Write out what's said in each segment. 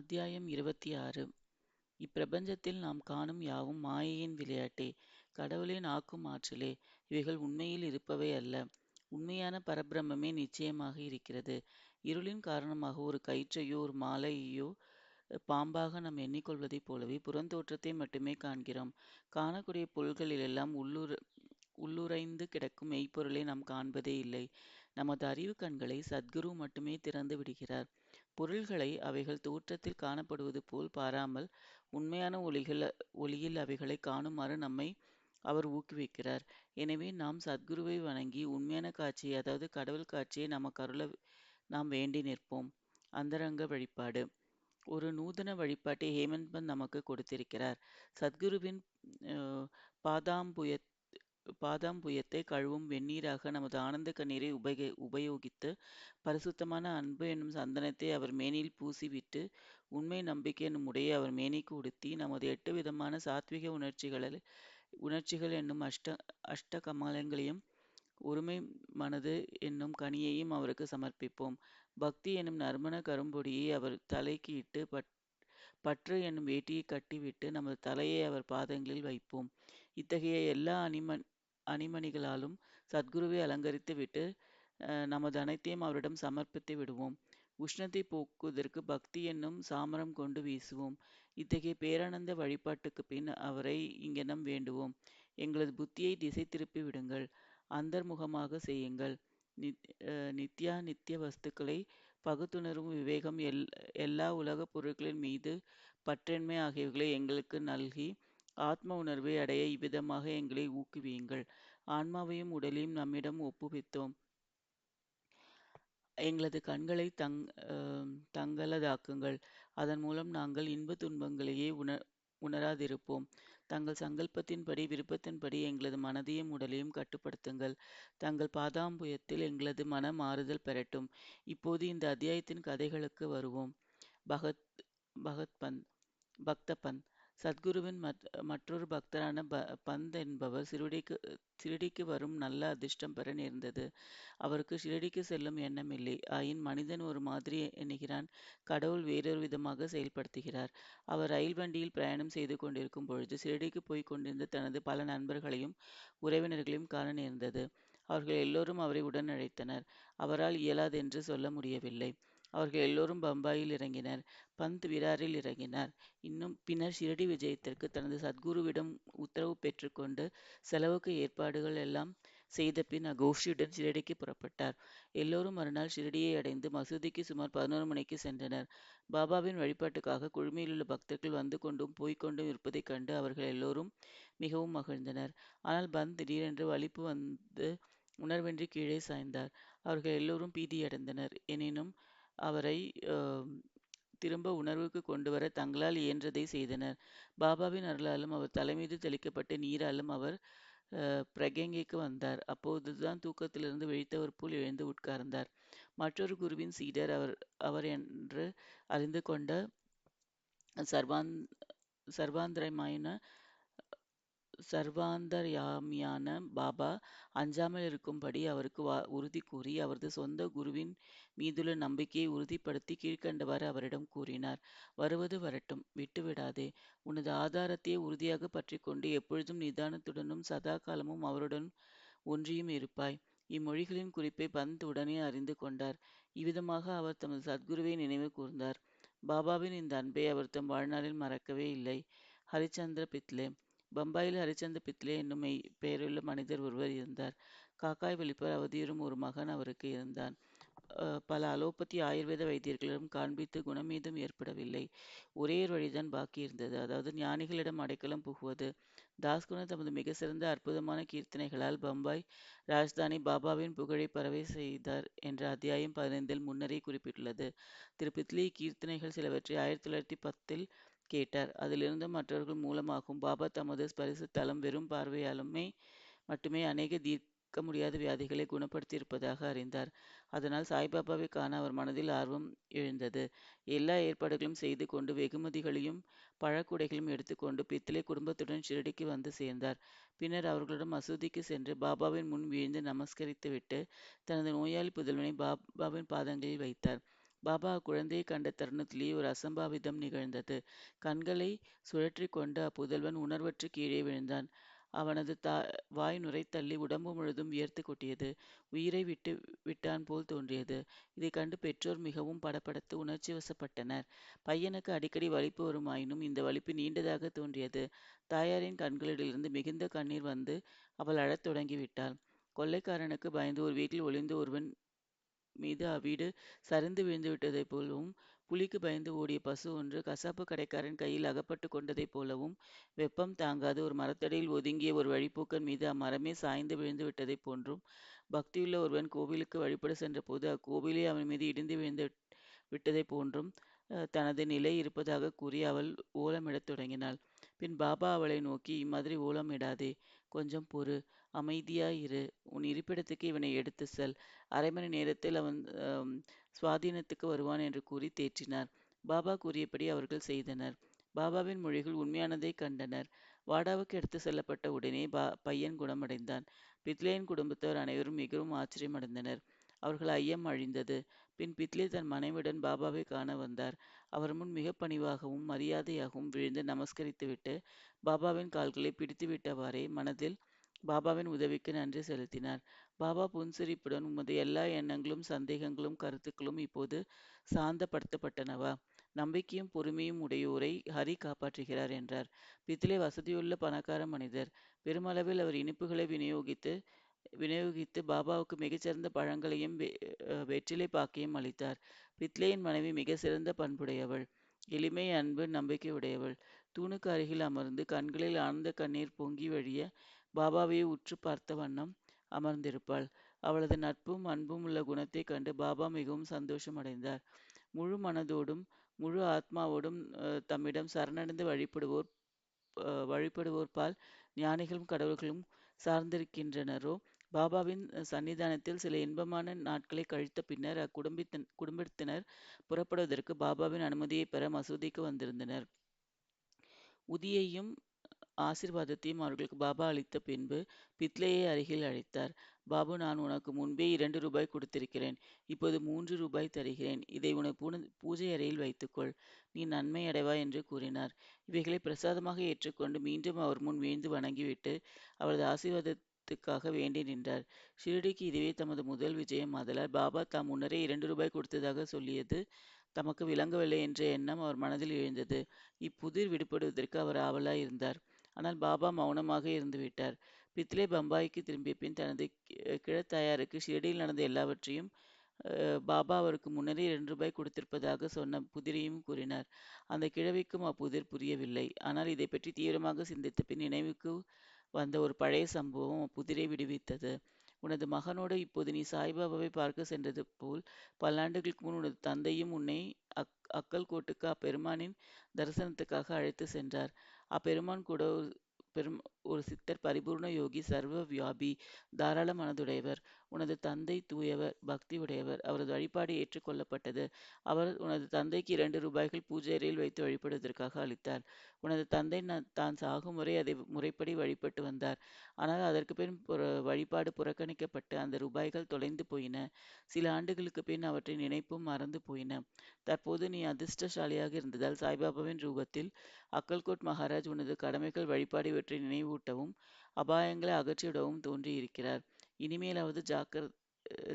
அத்தியாயம் இருபத்தி ஆறு. இப்பிரபஞ்சத்தில் நாம் காணும் யாவும் மாயையின் விளையாட்டே கடவுளின் ஆக்கும் ஆற்றலே இவைகள் உண்மையில் இருப்பவை அல்ல. உண்மையான பரபிரம்மே நிச்சயமாக இருக்கிறது. இருளின் காரணமாக ஒரு கயிற்றையோ ஒரு மாலையையோ பாம்பாக நாம் எண்ணிக்கொள்வதைப் போலவே புறந்தோற்றத்தை மட்டுமே காண்கிறோம். காணக்கூடிய பொருள்களிலெல்லாம் உள்ளூர் உள்ளுரைந்து கிடக்கும் மெய்ப்பொருளை நாம் காண்பதே இல்லை. நமது அறிவு கண்களை சத்குரு மட்டுமே திறந்து விடுகிறார். பொருள்களை அவைகள் தோற்றத்தில் காணப்படுவது போல் பாராமல் உண்மையான ஒளிகள் ஒளியில் அவைகளை காணுமாறு நம்மை அவர் ஊக்குவிக்கிறார். எனவே நாம் சத்குருவை வணங்கி உண்மையான காட்சியை அதாவது கடவுள் காட்சியை நமக்கு அருள நாம் வேண்டி நிற்போம். அந்தரங்க வழிபாடு. ஒரு நூதன வழிபாட்டை ஹேமந்த் பந்த் நமக்கு கொடுத்திருக்கிறார். சத்குருவின் பாதாம்புய பாதாம் புயத்தை கழுவும் வெந்நீராக நமது ஆனந்த கண்ணீரை உபய உபயோகித்து பரிசுத்தமான அன்பு என்னும் சந்தனத்தை அவர் மேனியில் பூசிவிட்டு உண்மை நம்பிக்கை என்னும் உடையை அவர் மேனிக்கு உடுத்தி நமது எட்டு விதமான சாத்விக உணர்ச்சிகளில் உணர்ச்சிகள் என்னும் அஷ்ட அஷ்ட கமலங்களையும் ஒருமை மனது என்னும் கனியையும் அவருக்கு சமர்ப்பிப்போம். பக்தி என்னும் நறுமண கரும்பொடியை அவர் தலைக்கு இட்டு பட் பற்று என்னும் வேட்டியை கட்டிவிட்டு நமது தலையை அவர் பாதங்களில் வைப்போம். இத்தகைய எல்லா அணிமன் அணிமணிகளாலும் சத்குருவை அலங்கரித்து விட்டு நமது அனைத்தையும் அவரிடம் சமர்ப்பித்து விடுவோம். உஷ்ணத்தை போக்குவதற்கு பக்தி என்னும் சாமரம் கொண்டு வீசுவோம். இத்தகைய பேரானந்த வழிபாட்டுக்கு பின் அவரை இங்கெனம் வேண்டுவோம். எங்களது புத்தியை திசை திருப்பி விடுங்கள். அந்தர்முகமாக செய்யுங்கள். நித்யா நித்திய வஸ்துக்களை பகுத்துணர்வும் விவேகம் எல் எல்லா உலகப் பொருட்களின் மீது பற்றின்மை ஆகியவைகளை எங்களுக்கு நல்கி ஆத்ம உணர்வை அடைய இவ்விதமாக எங்களை ஊக்குவியுங்கள். ஆன்மாவையும் உடலையும் நம்மிடம் ஒப்புவித்தோம். எங்களது கண்களை தங் தங்களதாக்குங்கள். அதன் மூலம் நாங்கள் இன்ப துன்பங்களையே உண உணராதிருப்போம். தங்கள் சங்கல்பத்தின்படி விருப்பத்தின்படி எங்களது மனதையும் உடலையும் கட்டுப்படுத்துங்கள். தங்கள் பாதாம்புயத்தில் எங்களது மன மாறுதல் பெறட்டும் இப்போது இந்த அத்தியாயத்தின் கதைகளுக்கு வருவோம். பகத் பகத் பந்த் சத்குருவின் மற்றொரு பக்தரான ப பந்த் என்பவர் சிறுடிக்கு சிறுடிக்கு வரும் நல்ல அதிர்ஷ்டம் பெற நேர்ந்தது. அவருக்கு ஷிரடிக்கு செல்லும் எண்ணம் இல்லை. ஆயின் மனிதன் ஒரு மாதிரி எண்ணுகிறான். கடவுள் வேறொரு விதமாக செயல்படுத்துகிறார். அவர் ரயில் வண்டியில் பிரயாணம் செய்து கொண்டிருக்கும் பொழுது ஷிரடிக்கு போய் கொண்டிருந்த தனது பல நண்பர்களையும் உறவினர்களையும் காண நேர்ந்தது. அவர்கள் எல்லோரும் அவரை உடன் அழைத்தனர். அவரால் இயலாதென்று சொல்ல முடியவில்லை. அவர்கள் எல்லோரும் பம்பாயில் இறங்கினர். பந்த் விராரில் இறங்கினார். இன்னும் பின்னர் ஷிரடி விஜயத்திற்கு தனது சத்குருவிடம் உத்தரவு பெற்றுக்கொண்டு செலவுக்கு ஏற்பாடுகள் எல்லாம் செய்த பின் அகோஷியுடன் ஷிரடிக்கு புறப்பட்டார். எல்லோரும் மறுநாள் ஷிரடியை அடைந்து மசூதிக்கு சுமார் பதினோரு மணிக்கு சென்றனர். பாபாவின் வழிபாட்டுக்காக குழுமையிலுள்ள பக்தர்கள் வந்து கொண்டும் போய்கொண்டும் இருப்பதைக் கண்டு அவர்கள் எல்லோரும் மிகவும் மகிழ்ந்தனர். ஆனால் பந்த் திடீரென்று வலிப்பு வந்து உணர்வின்றி கீழே சாய்ந்தார். அவர்கள் எல்லோரும் பீதியடைந்தனர். எனினும் அவரை திரும்ப உணர்வுக்கு கொண்டு வர தங்களால் இயன்றதை செய்தனர். பாபாவின் அருளாலும் அவர் தலைமீது தெளிக்கப்பட்ட நீராலும் அவர் பிரகங்கைக்கு வந்தார். அப்போதுதான் தூக்கத்திலிருந்து விழித்தவர் போல் எழுந்து உட்கார்ந்தார். மற்றொரு குருவின் சீடர் அவர் அவர் என்று அறிந்து கொண்ட சர்வாந் சர்வாந்திரமாயின சர்வாந்தர்யாமியான பாபா அஞ்சாமல் இருக்கும்படி அவருக்கு வா உறுதி கூறி அவரது சொந்த குருவின் மீதுள்ள நம்பிக்கையை உறுதிப்படுத்தி கீழ்கண்டவாறு அவரிடம் கூறினார். வருவது வரட்டும் விட்டுவிடாதே. உனது ஆதாரத்தையே உறுதியாக பற்றி கொண்டு எப்பொழுதும் நிதானத்துடனும் சதா காலமும் அவருடன் ஒன்றியும் இருப்பாய். இம்மொழிகளின் குறிப்பை பந்த் உடனே அறிந்து கொண்டார். இவ்விதமாக அவர் தமது சத்குருவை நினைவு கூர்ந்தார். பாபாவின் இந்த அன்பை அவர் தம் வாழ்நாளில் மறக்கவே இல்லை. ஹரிச்சந்திர பித்லே பம்பாயில் ஹரிச்சந்திர பித்லே என்னும் பெயருள்ள மனிதர் ஒருவர் இருந்தார். காக்காய் வலிப்பர் அவதியுறும் ஒரு மகன் அவருக்கு இருந்தான். பல அலோபதி ஆயுர்வேத வைத்தியர்களிடம் காண்பித்து குணமீதும் ஏற்படவில்லை. ஒரே ஒரு வழிதான் பாக்கி இருந்தது. அதாவது ஞானிகளிடம் அடைக்கலம் புகுவது. தாஸ்குணர் தமது மிக சிறந்த அற்புதமான கீர்த்தனைகளால் பம்பாய் ராஜ்தானி பாபாவின் புகழை பரவை செய்தார் என்ற அத்தியாயம் பதினைந்தில் முன்னரே குறிப்பிட்டுள்ளது. திரு பித்லி கீர்த்தனைகள் சிலவற்றை ஆயிரத்தி தொள்ளாயிரத்தி பத்தில் கேட்டார். அதிலிருந்து மற்றவர்கள் மூலமாகவும் பாபா தமது ஸ்பரிசத்தலம் வெறும் பார்வையாலுமே மட்டுமே அநேக தீர்க்க முடியாத வியாதிகளை குணப்படுத்தியிருப்பதாக அறிந்தார். அதனால் சாய்பாபாவை காண அவர் மனதில் ஆர்வம் எழுந்தது. எல்லா ஏற்பாடுகளும் செய்து கொண்டு வெகுமதிகளையும் பழக்குடைகளையும் எடுத்துக்கொண்டு பித்தளை குடும்பத்துடன் ஷிரடிக்கு வந்து சேர்ந்தார். பின்னர் அவர்களுடன் மசூதிக்கு சென்று பாபாவின் முன் வீழ்ந்து நமஸ்கரித்துவிட்டு தனது நோயாளி புதல்வனை பாபாவின் பாதங்களில் வைத்தார். பாபா அக்குழந்தையை கண்ட தருணத்திலேயே ஒரு அசம்பாவிதம் நிகழ்ந்தது. கண்களை சுழற்றி கொண்டு அப்புதல்வன் உணர்வற்று கீழே விழுந்தான். அவனது தா வாய் நுரை தள்ளி உடம்பு முழுதும் வியர்த்து கொட்டியது. உயிரை விட்டு விட்டான் போல் தோன்றியது. இதை கண்டு பெற்றோர் மிகவும் படபடத்து உணர்ச்சி வசப்பட்டனர். பையனுக்கு அடிக்கடி வலிப்பு வருமாயினும் இந்த வலிப்பு நீண்டதாக தோன்றியது. தாயாரின் கண்களிலிருந்து மிகுந்த கண்ணீர் வந்து அவள் அழத் தொடங்கிவிட்டாள் கொள்ளைக்காரனுக்கு பயந்து ஒரு வீட்டில் ஒளிந்து ஒருவன் மீது அவ்வீடு சரிந்து விழுந்து விட்டதைப் போலவும் புலிக்கு பயந்து ஓடிய பசு ஒன்று கசாப்பு கடைக்காரன் கையில் அகப்பட்டு கொண்டதைப் போலவும் வெப்பம் தாங்காது ஒரு மரத்தடியில் ஒதுங்கிய ஒரு வழிப்போக்கன் மீது அம்மரமே சாய்ந்து விழுந்து விட்டதைப் போன்றும் பக்தியுள்ள ஒருவன் கோவிலுக்கு வழிபட சென்றபோது அக்கோவிலே அவன் மீது இடிந்து விழுந்து விட்டதைப் போன்றும் தனது நிலை இருப்பதாக கூறி அவள் ஓலமிடத் தொடங்கினாள். பின் பாபா அவளை நோக்கி இம்மாதிரி ஓலமிடாதே கொஞ்சம் பொறு அமைதியாயிரு உன் இருப்பிடத்துக்கு இவனை எடுத்து செல். அரை மணி நேரத்தில் அவன் சுவாதீனத்துக்கு வருவான் என்று கூறி தேற்றினார். பாபா கூறியபடி அவர்கள் செய்தனர். பாபாவின் மொழிகள் உண்மையானதை கண்டனர். வாடாவுக்கு எடுத்து செல்லப்பட்ட உடனே பா பையன் குணமடைந்தான். பித்லேயின் குடும்பத்தவர் அனைவரும் மிகவும் ஆச்சரியமடைந்தனர். அவர்கள் ஐயம் அழிந்தது. பின் பித்லே தன் மனைவியுடன் பாபாவை காண வந்தார். அவர் முன் மிக பணிவாகவும் மரியாதையாகவும் விழுந்து நமஸ்கரித்துவிட்டு பாபாவின் கால்களை பிடித்துவிட்டவாறே மனதில் பாபாவின் உதவிக்கு நன்றி செலுத்தினார். பாபா புன்சிரிப்புடன் உமது எல்லா எண்ணங்களும் சந்தேகங்களும் கருத்துக்களும் இப்போது சாந்தப்படுத்தப்பட்டனவா? நம்பிக்கையும் பொறுமையும் உடையோரை ஹரி காப்பாற்றுகிறார் என்றார். பித்லே வசதியுள்ள பணக்கார மனிதர். பெருமளவில் அவர் இனிப்புகளை விநியோகித்து விநியோகித்து பாபாவுக்கு மிகச்சிறந்த பழங்களையும் வெற்றிலை பாக்கையும் அளித்தார். பித்லேயின் மனைவி மிக சிறந்த பண்புடையவள். எளிமை அன்பு நம்பிக்கை உடையவள். தூணுக்கு அருகில் அமர்ந்து கண்களில் ஆனந்த கண்ணீர் பொங்கி வழிய பாபாவை உற்று பார்த்த வண்ணம் அமர்ந்திருப்பாள். அவளது நட்பும் அன்பும் உள்ள குணத்தைக் கண்டு பாபா மிகவும் சந்தோஷமடைந்தார். முழு மனதோடும் முழு ஆத்மாவோடும் தம்மிடம் சரணடைந்து வழிபடுவோர் வழிபடுவோர் பால் ஞானிகளும் கடவுள்களும் சார்ந்திருக்கின்றனரோ? பாபாவின் சன்னிதானத்தில் சில இன்பமான நாட்களை கழித்த பின்னர் அக்குடும்பத்தின் குடும்பத்தினர் புறப்படுவதற்கு பாபாவின் அனுமதியை பெற மசூதிக்கு வந்திருந்தனர். உதியையும் ஆசிர்வாதத்தையும் அவர்களுக்கு பாபா அளித்த பின்பு பித்லேயை அருகில் அழைத்தார். பாபு நான் உனக்கு முன்பே இரண்டு ரூபாய் கொடுத்திருக்கிறேன். இப்போது மூன்று ரூபாய் தருகிறேன். இதை உனக்கு பூஜை அறையில் வைத்துக்கொள். நீ நன்மை அடைவாய் என்று கூறினார். இவைகளை பிரசாதமாக ஏற்றுக்கொண்டு மீண்டும் அவர் முன் வீழ்ந்து வணங்கிவிட்டு அவரது ஆசீர்வாதத்துக்காக வேண்டி நின்றார். ஷிரடிக்கு இதுவே தமது முதல் விஜயம். ஆதலால் பாபா தாம் முன்னரே இரண்டு ரூபாய் கொடுத்ததாக சொல்லியது தமக்கு விளங்கவில்லை என்ற எண்ணம் அவர் மனதில் எழுந்தது. இப்புதிர் விடுபடுவதற்கு அவர் ஆவலாய் இருந்தார் ஆனால் பாபா மௌனமாக இருந்துவிட்டார் பித்லே பம்பாய்க்கு திரும்பிய பின் தனது கிழத்தாயாருக்கு ஷிரடியில் நடந்த எல்லாவற்றையும் பாபா அவருக்கு முன்னரே இரண்டு ரூபாய் கொடுத்திருப்பதாக சொன்ன புதிரையும் கூறினார். அந்த கிழவிக்கும் அப்புதிர் புரியவில்லை. ஆனால் இதை பற்றி தீவிரமாக சிந்தித்த பின் நினைவுக்கு வந்த ஒரு பழைய சம்பவம் அப்புதிரை விடுவித்தது. உனது மகனோடு இப்போது நீ சாய்பாபாவை பார்க்க சென்றது போல் பல்லாண்டுகளுக்கு முன் உனது தந்தையும் உன்னை அக் அக்கல் கோட்டுக்கு அப்பெருமானின் தரிசனத்துக்காக அழைத்து சென்றார். அப்பெருமான் கூட ஒரு பெரும் ஒரு சித்தர் பரிபூர்ண யோகி சர்வ வியாபி தாராள மனதுடையவர் உனது தந்தை தூயவர் பக்தி உடையவர் அவரது வழிபாடு ஏற்றுக்கொள்ளப்பட்டது அவர் உனது தந்தைக்கு இரண்டு ரூபாய்கள் பூஜை அறையில் வைத்து வழிபடுவதற்காக அளித்தார். உனது தந்தை தான் சாகும் முறை அதை முறைப்படி வழிபட்டு வந்தார். ஆனால் அதற்கு பின் புற வழிபாடு புறக்கணிக்கப்பட்டு அந்த ரூபாய்கள் தொலைந்து போயின. சில ஆண்டுகளுக்கு பின் அவற்றை நினைப்பும் மறந்து போயின. தற்போது நீ அதிர்ஷ்டசாலியாக இருந்ததால் சாய்பாபாவின் ரூபத்தில் அக்கல்கோட் மகாராஜ் உனது கடமைகள் வழிபாடு இவற்றை நினைவு நினைவூட்டவும் அபாயங்களை அகற்றிவிடவும் தோன்றியிருக்கிறார். இனிமேலாவது ஜாக்கிர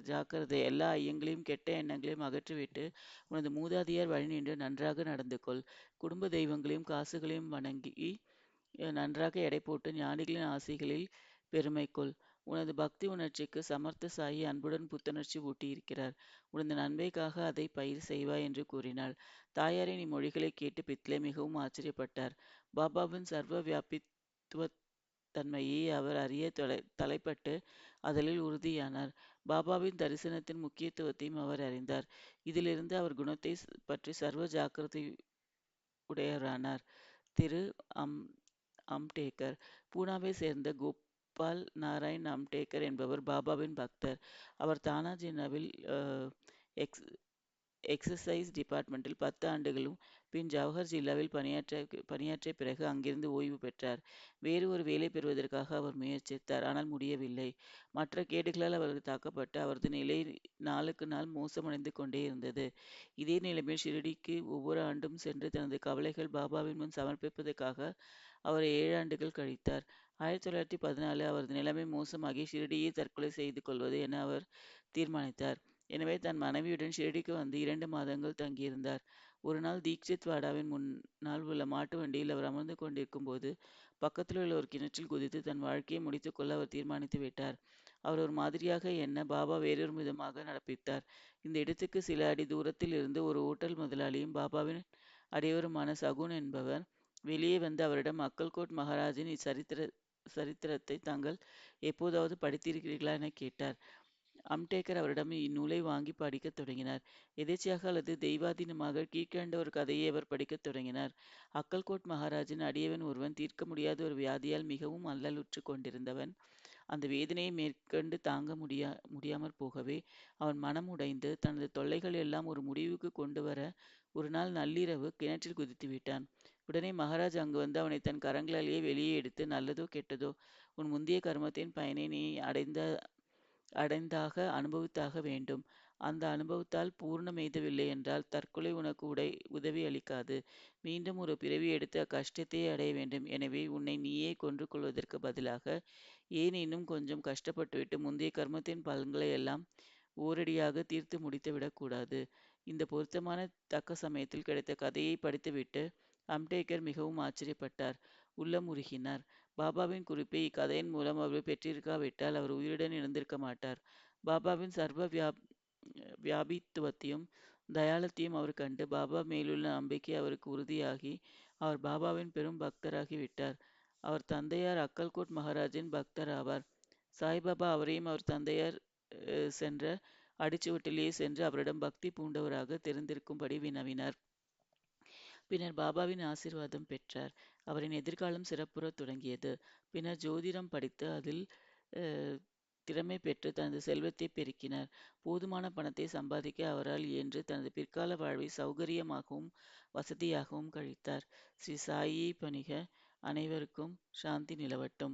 ஜாக்கிரதை எல்லா ஐயங்களையும் கெட்ட எண்ணங்களையும் அகற்றிவிட்டு உனது மூதாதையர் வழி நின்று நன்றாக நடந்து கொள். குடும்ப தெய்வங்களையும் காசுகளையும் வணங்கி நன்றாக எடை போட்டு ஞானிகளின் ஆசைகளில் பெருமை கொள். உனது பக்தி உணர்ச்சிக்கு சமர்த்த சாயி அன்புடன் புத்துணர்ச்சி ஊட்டியிருக்கிறார். உனது நன்மைக்காக அதை பயிர் செய்வாய் என்று கூறினாள். தாயாரின் இம்மொழிகளை கேட்டு பித்லே மிகவும் ஆச்சரியப்பட்டார். பாபாவின் சர்வ வியாபித்துவ தன்மையை அவர் அறிய தொலை தலைப்பட்டு அதலில் உறுதியானார். பாபாவின் தரிசனத்தின் முக்கியத்துவத்தையும் அவர் அறிந்தார். இதிலிருந்து அவர் குணத்தை பற்றி சர்வ ஜாக்கிரதை உடையவரானார். திரு அம் அம்டேக்கர் பூனாவை சேர்ந்த கோபால் நாராயண் அம்டேக்கர் என்பவர் பாபாவின் பக்தர். அவர் தானாஜினாவில் எக்ஸ் எக்ஸசைஸ் டிபார்ட்மெண்டில் பத்து ஆண்டுகளும் பின் ஜவஹர் ஜில்லாவில் பணியாற்ற பணியாற்றிய பிறகு அங்கிருந்து ஓய்வு பெற்றார். வேறு ஒரு வேலை பெறுவதற்காக அவர் முயற்சித்தார் ஆனால் முடியவில்லை. மற்ற கேடுகளால் அவர் தாக்கப்பட்டு அவரது நிலை நாளுக்கு நாள் மோசமடைந்து கொண்டே இருந்தது. இதே நிலைமையில் ஷிரடிக்கு ஒவ்வொரு ஆண்டும் சென்று தனது கவலைகள் பாபாவின் முன் சமர்ப்பிப்பதற்காக அவர் ஏழு ஆண்டுகள் கழித்தார். ஆயிரத்தி தொள்ளாயிரத்தி பதினாலு அவரது நிலைமை மோசமாகி ஷிரடியை தற்கொலை செய்து கொள்வது என அவர் தீர்மானித்தார். எனவே தன் மனைவியுடன் ஷிரடிக்கு வந்து இரண்டு மாதங்கள் தங்கியிருந்தார். ஒரு நாள் தீக்ஷித் வாடாவின் முன்னால் உள்ள மாட்டு வண்டியில் அவர் அமர்ந்து கொண்டிருக்கும் போது பக்கத்தில் உள்ள ஒரு கிணற்றில் குதித்து தன் வாழ்க்கையை முடித்துக்கொள்ள அவர் தீர்மானித்து விட்டார். அவர் ஒரு மாதிரியாக என்ன பாபா வேறொரு விதமாக நடப்பித்தார். இந்த இடத்துக்கு சில அடி தூரத்தில் இருந்து ஒரு ஓட்டல் முதலாளியும் பாபாவின் அடையவருமான சகுன் என்பவர் வெளியே வந்து அவரிடம் அக்கல்கோட் மகாராஜின் இச்சரித்திர சரித்திரத்தை தாங்கள் எப்போதாவது படித்திருக்கிறீர்களா? என கேட்டார். அம்டேக்கர் அவரிடம் இந்நூலை வாங்கி படிக்கத் தொடங்கினார். எதேச்சையாக அல்லது தெய்வாதீனமாக கீழ்கண்ட ஒரு கதையை அவர் படிக்கத் தொடங்கினார். அக்கல்கோட் மகாராஜின் அடியவன் ஒருவன் தீர்க்க முடியாத ஒரு வியாதியால் மிகவும் அல்லலுற்று கொண்டிருந்தவன். அந்த வேதனையை மேற்கொண்டு தாங்க முடியா முடியாமற் போகவே அவன் மனம் உடைந்து தனது தொல்லைகள் எல்லாம் ஒரு முடிவுக்கு கொண்டு வர ஒரு நாள் நள்ளிரவு கிணற்றில் குதித்து விட்டான். உடனே மகாராஜ் அங்கு வந்து அவனை தன் கரங்களாலேயே வெளியே எடுத்து நல்லதோ கெட்டதோ உன் முந்தைய கர்மத்தின் பயனை நீ அடைந்த அடைந்தாக அனுபவித்தாக வேண்டும். அந்த அனுபவத்தால் பூர்ணம் எய்தவில்லை என்றால் தற்கொலை உனக்கு உடை உதவி அளிக்காது. மீண்டும் ஒரு பிறவி எடுத்து அக்கஷ்டத்தையே அடைய வேண்டும். எனவே உன்னை நீயே கொன்று கொள்வதற்கு பதிலாக ஏன் இன்னும் கொஞ்சம் கஷ்டப்பட்டுவிட்டு முந்தைய கர்மத்தின் பலன்களை எல்லாம் ஓரடியாக தீர்த்து முடித்து விடக்கூடாது? இந்த பொருத்தமான தக்க சமயத்தில் கிடைத்த கதையை படித்துவிட்டு அம்டேக்கர் மிகவும் ஆச்சரியப்பட்டார். உள்ளம் உருகினார். பாபாவின் குறிப்பை இக்கதையின் மூலம் அவர் பெற்றிருக்காவிட்டால் அவர் உயிருடன் இருந்திருக்க மாட்டார். பாபாவின் சர்வ வியா வியாபித்துவத்தையும் தயாளத்தையும் அவர் கண்டு பாபா மேலுள்ள நம்பிக்கை அவருக்கு உறுதியாகி அவர் பாபாவின் பெரும் பக்தராகி விட்டார் அவர் தந்தையார் அக்கல்கோட் மகாராஜின் பக்தர் ஆவார் சாய்பாபா அவரையும் அவர் தந்தையார் சென்ற அடிச்சுவட்டிலேயே சென்று அவரிடம் பக்தி பூண்டவராக தெரிந்திருக்கும்படி வினவினார். பின்னர் பாபாவின் ஆசீர்வாதம் பெற்றார். அவரின் எதிர்காலம் சிறப்புற தொடங்கியது. பின்னர் ஜோதிடம் படித்து அதில் திறமை பெற்று தனது செல்வத்தை பெருக்கினார். போதுமான பணத்தை சம்பாதிக்க அவரால் இயன்று தனது பிற்கால வாழ்வை சௌகரியமாகவும் வசதியாகவும் கழித்தார். ஸ்ரீ சாயியை பணிக அனைவருக்கும் சாந்தி நிலவட்டும்.